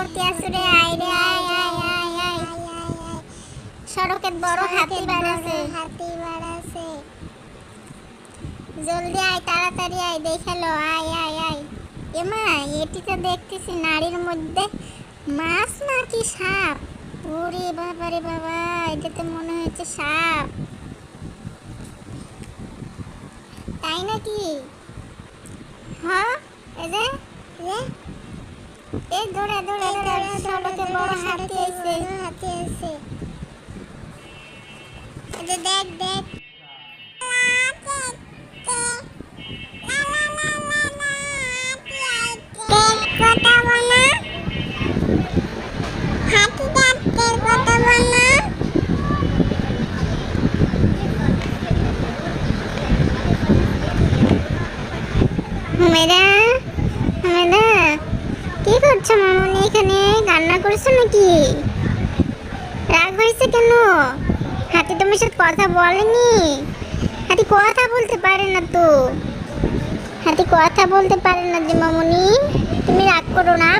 করতে আসু আয় রে আয় আয় আয় আয় সড়কের বড় হাতি বাড়াছে হাতি বাড়াছে জলদি আয় তাড়াতাড়ি আয় দেখাল আয় আয় আয়। এমা এটি তো দেখতেছি নারীর মধ্যে। মাছ নাকি সাপ? ওরে বাবা রে বাবা এটা তো মনে হচ্ছে সাপ। তাই নাকি? হ্যাঁ এই যে। এই দৌড়া দৌড়া দৌড়া সড়কে বড় হাতি আইছে হাতি আছে। দেখ দেখ। কথা বলা হাতি ডাক্তার কথা বলা হুমেরা হুমেরা কি করছ মামনি এখানে কান্না করছ নাকি? রাগ হয়েছে কেন? হাতি তোমার সাথে কথা বলেনি? হাতি কথা বলতে পারে না তো। হাতি কথা বলতে পারে না যে মামনি তুমি রাগ করো না